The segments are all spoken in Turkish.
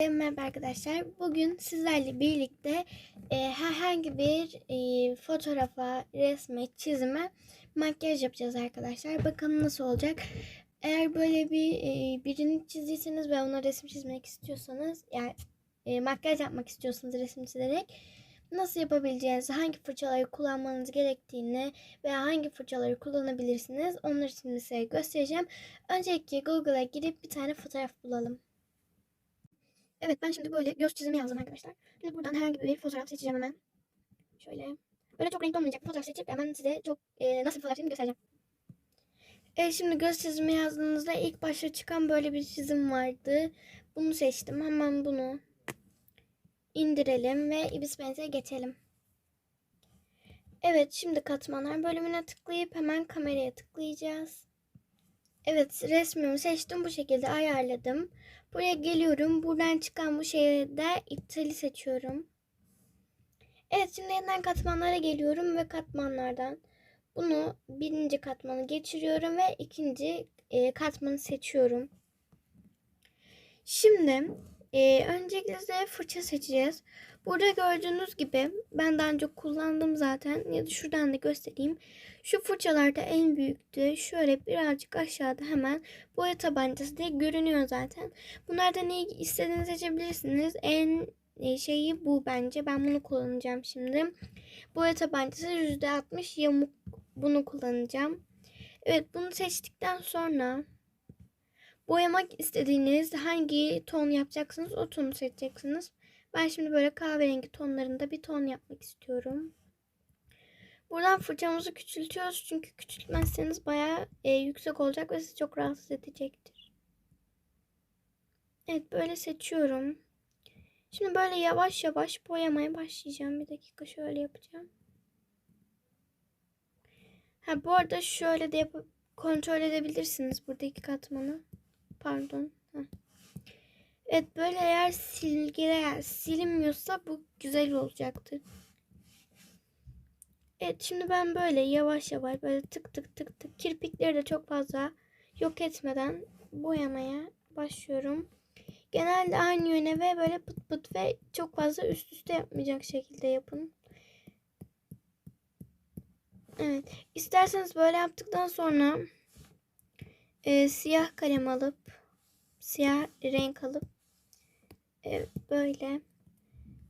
Merhaba arkadaşlar. Bugün sizlerle birlikte e, herhangi bir e, fotoğrafa, resme, çizime makyaj yapacağız arkadaşlar. Bakalım nasıl olacak. Eğer böyle bir e, birini çizdiyseniz ve ona resim çizmek istiyorsanız, yani e, makyaj yapmak istiyorsanız resim çizerek nasıl yapabileceğinizi, hangi fırçaları kullanmanız gerektiğini veya hangi fırçaları kullanabilirsiniz onları şimdi size göstereceğim. Öncelikle Google'a girip bir tane fotoğraf bulalım. Evet ben şimdi böyle göz çizimi yazdım arkadaşlar. Şimdi buradan herhangi bir fotoğraf seçeceğim hemen. Şöyle. Böyle çok renkli olmayacak bir fotoğraf seçip hemen size çok e, nasıl bir fotoğraf göstereceğim. Evet şimdi göz çizimi yazdığınızda ilk başta çıkan böyle bir çizim vardı. Bunu seçtim. Hemen bunu indirelim ve Ibis Paint'e geçelim. Evet şimdi katmanlar bölümüne tıklayıp hemen kameraya tıklayacağız. Evet resmimi seçtim bu şekilde ayarladım. Buraya geliyorum. Buradan çıkan bu şeyde iptali seçiyorum. Evet şimdi yeniden katmanlara geliyorum ve katmanlardan bunu birinci katmanı geçiriyorum ve ikinci e, katmanı seçiyorum. Şimdi e, öncelikle fırça seçeceğiz. Burada gördüğünüz gibi ben daha önce kullandım zaten ya da şuradan da göstereyim. Şu fırçalarda en büyüktü. Şöyle birazcık aşağıda hemen boya tabancası diye görünüyor zaten. Bunlardan ne istediğinizi seçebilirsiniz. En şeyi bu bence. Ben bunu kullanacağım şimdi. Boya tabancası %60 yamuk. Bunu kullanacağım. Evet bunu seçtikten sonra boyamak istediğiniz hangi ton yapacaksınız o tonu seçeceksiniz. Ben şimdi böyle kahverengi tonlarında bir ton yapmak istiyorum. Buradan fırçamızı küçültüyoruz çünkü küçültmezseniz bayağı e, yüksek olacak ve sizi çok rahatsız edecektir. Evet böyle seçiyorum. Şimdi böyle yavaş yavaş boyamaya başlayacağım. Bir dakika şöyle yapacağım. Ha bu arada şöyle de yapıp kontrol edebilirsiniz buradaki katmanı. Pardon. Evet böyle eğer silgiler silinmiyorsa bu güzel olacaktır. Evet şimdi ben böyle yavaş yavaş böyle tık tık tık tık kirpikleri de çok fazla yok etmeden boyamaya başlıyorum. Genelde aynı yöne ve böyle pıt pıt ve çok fazla üst üste yapmayacak şekilde yapın. Evet. İsterseniz böyle yaptıktan sonra e, siyah kalem alıp siyah renk alıp e, böyle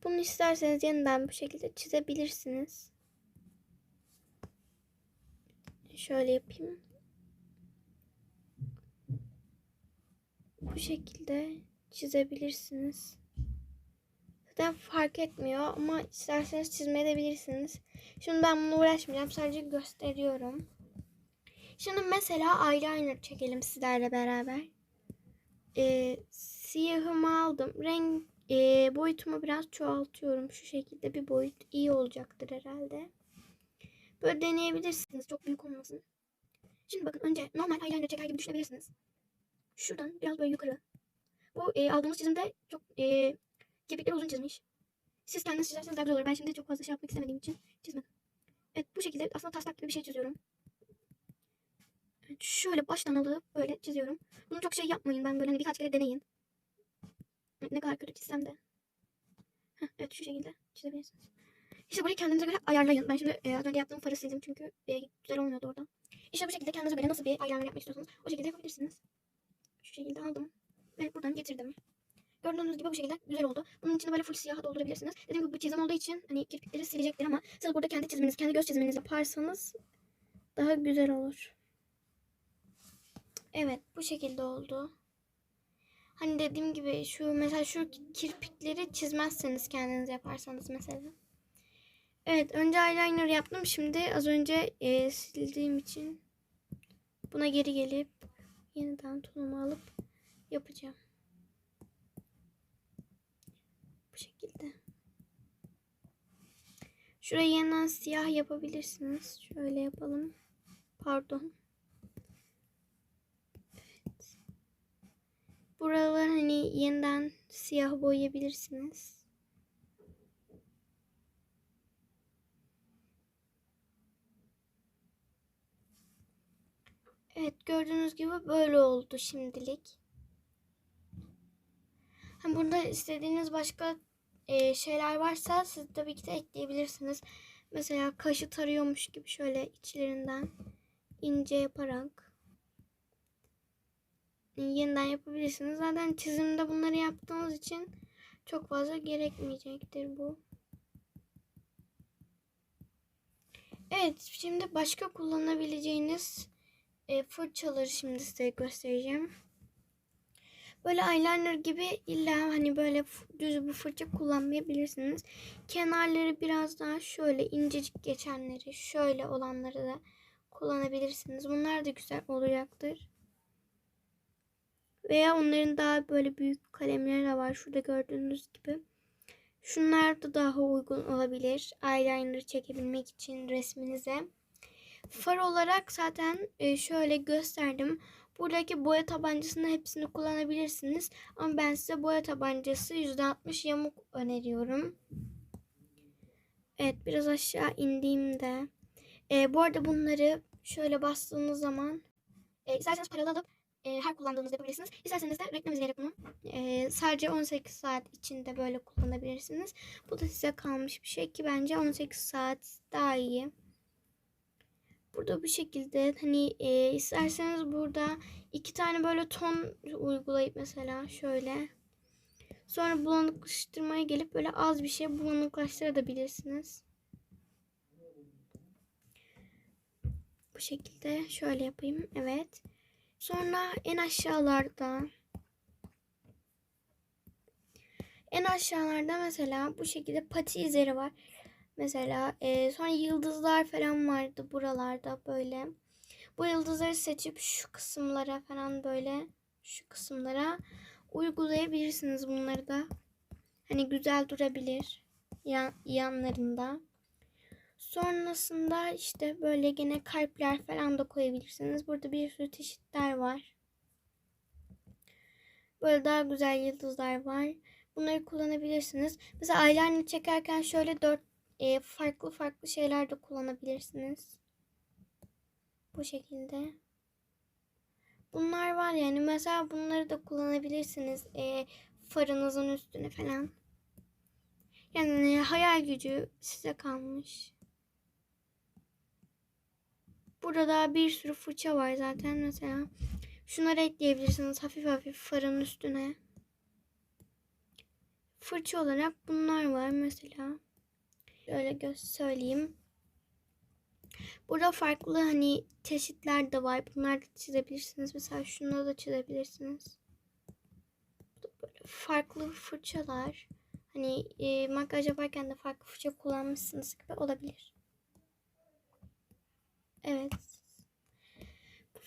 bunu isterseniz yeniden bu şekilde çizebilirsiniz. Şöyle yapayım. Bu şekilde çizebilirsiniz. Zaten fark etmiyor ama isterseniz çizmeyebilirsiniz. Şimdi ben bunu uğraşmayacağım. Sadece gösteriyorum. Şimdi mesela eyeliner çekelim sizlerle beraber. Ee, siyahımı aldım. Renk e, boyutumu biraz çoğaltıyorum. Şu şekilde bir boyut iyi olacaktır herhalde. Böyle deneyebilirsiniz. Çok büyük olmasın. Şimdi bakın önce normal eyeliner çeker gibi düşünebilirsiniz. Şuradan biraz böyle yukarı. Bu e, aldığımız çizimde çok e, kirpikleri uzun çizmiş. Siz kendiniz çizerseniz daha güzel olur. Ben şimdi çok fazla şey yapmak istemediğim için çizmedim. Evet bu şekilde aslında taslak gibi bir şey çiziyorum. Şöyle baştan alıp böyle çiziyorum. Bunu çok şey yapmayın. Ben böyle hani birkaç kere deneyin. Evet, ne kadar kötü çizsem de. Heh, evet şu şekilde çizebilirsiniz. İşte burayı kendinize göre ayarlayın. Ben şimdi e, az önce yaptığım farı sildim çünkü e, güzel olmuyordu orada. İşte bu şekilde kendinize göre nasıl bir ayarlama yapmak istiyorsanız o şekilde yapabilirsiniz. Şu şekilde aldım ve buradan getirdim. Gördüğünüz gibi bu şekilde güzel oldu. Bunun içine böyle full siyah doldurabilirsiniz. Dediğim gibi bu çizim olduğu için hani kirpikleri silecektir ama siz burada kendi çiziminiz, kendi göz çiziminizi yaparsanız daha güzel olur. Evet bu şekilde oldu. Hani dediğim gibi şu mesela şu kirpikleri çizmezseniz kendiniz yaparsanız mesela. Evet önce eyeliner yaptım. Şimdi az önce e, sildiğim için buna geri gelip yeniden tonumu alıp yapacağım. Bu şekilde. Şurayı yeniden siyah yapabilirsiniz. Şöyle yapalım. Pardon. Buralar hani yeniden siyah boyayabilirsiniz. Evet gördüğünüz gibi böyle oldu şimdilik. Hem burada istediğiniz başka e, şeyler varsa siz tabii ki de ekleyebilirsiniz. Mesela kaşı tarıyormuş gibi şöyle içlerinden ince yaparak yeniden yapabilirsiniz. Zaten çizimde bunları yaptığınız için çok fazla gerekmeyecektir bu. Evet, şimdi başka kullanabileceğiniz e, fırçaları şimdi size göstereceğim. Böyle eyeliner gibi illa hani böyle düz bir fırça kullanmayabilirsiniz. Kenarları biraz daha şöyle incecik geçenleri, şöyle olanları da kullanabilirsiniz. Bunlar da güzel olacaktır. Veya onların daha böyle büyük kalemleri de var. Şurada gördüğünüz gibi. Şunlar da daha uygun olabilir. Eyeliner çekebilmek için resminize. Far olarak zaten e, şöyle gösterdim. Buradaki boya tabancasının hepsini kullanabilirsiniz. Ama ben size boya tabancası %60 yamuk öneriyorum. Evet biraz aşağı indiğimde. E, bu arada bunları şöyle bastığınız zaman e, isterseniz paralı alıp e, her kullandığınızda yapabilirsiniz. İsterseniz de reklam izleyerek bunu e, sadece 18 saat içinde böyle kullanabilirsiniz. Bu da size kalmış bir şey ki bence 18 saat daha iyi. Burada bu şekilde hani e, isterseniz burada iki tane böyle ton uygulayıp mesela şöyle sonra bulanıklaştırmaya gelip böyle az bir şey bulanıklaştırabilirsiniz. Bu şekilde şöyle yapayım. Evet. Sonra en aşağılarda en aşağılarda mesela bu şekilde pati izleri var. Mesela e, sonra yıldızlar falan vardı buralarda böyle. Bu yıldızları seçip şu kısımlara falan böyle şu kısımlara uygulayabilirsiniz bunları da. Hani güzel durabilir yan, yanlarında. Sonrasında işte böyle gene kalpler falan da koyabilirsiniz. Burada bir sürü çeşitler var. Böyle daha güzel yıldızlar var. Bunları kullanabilirsiniz. Mesela eyeliner çekerken şöyle dört e, farklı farklı şeyler de kullanabilirsiniz. Bu şekilde. Bunlar var yani mesela bunları da kullanabilirsiniz e, farınızın üstüne falan. Yani hayal gücü size kalmış. Burada bir sürü fırça var zaten mesela. Şunları ekleyebilirsiniz hafif hafif farın üstüne. Fırça olarak bunlar var mesela. Şöyle söyleyeyim. Burada farklı hani çeşitler de var. Bunlar da çizebilirsiniz. Mesela şunu da çizebilirsiniz. Böyle farklı fırçalar. Hani e, makyaj yaparken de farklı fırça kullanmışsınız gibi olabilir. Evet.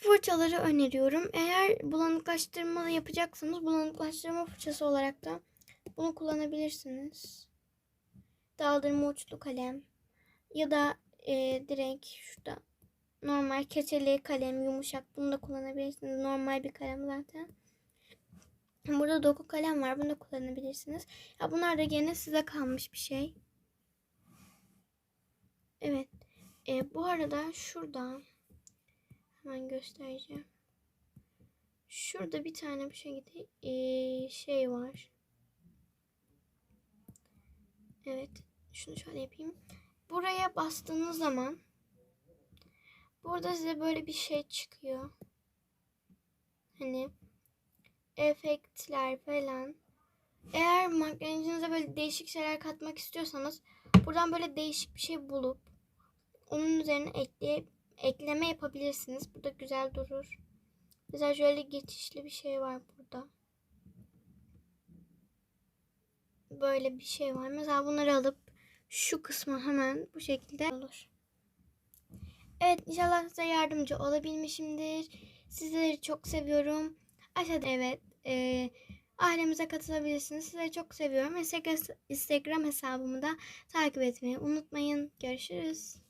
Bu fırçaları öneriyorum. Eğer bulanıklaştırma yapacaksanız bulanıklaştırma fırçası olarak da bunu kullanabilirsiniz. Daldırma uçlu kalem ya da e, direkt şurada normal keçeli kalem yumuşak bunu da kullanabilirsiniz. Normal bir kalem zaten. Burada doku kalem var. Bunu da kullanabilirsiniz. Ya bunlar da gene size kalmış bir şey. Evet. E, bu arada şurada hemen göstereceğim. Şurada bir tane bir şekilde e, şey var. Evet. Şunu şöyle yapayım. Buraya bastığınız zaman burada size böyle bir şey çıkıyor. Hani efektler falan. Eğer makyajınıza böyle değişik şeyler katmak istiyorsanız buradan böyle değişik bir şey bulup onun üzerine ekleyip ekleme yapabilirsiniz. Bu da güzel durur. Mesela şöyle geçişli bir şey var burada. Böyle bir şey var. Mesela bunları alıp şu kısmı hemen bu şekilde olur. Evet inşallah size yardımcı olabilmişimdir. Sizleri çok seviyorum. Aşağıda evet e, ailemize katılabilirsiniz. Sizleri çok seviyorum. Instagram hesabımı da takip etmeyi unutmayın. Görüşürüz.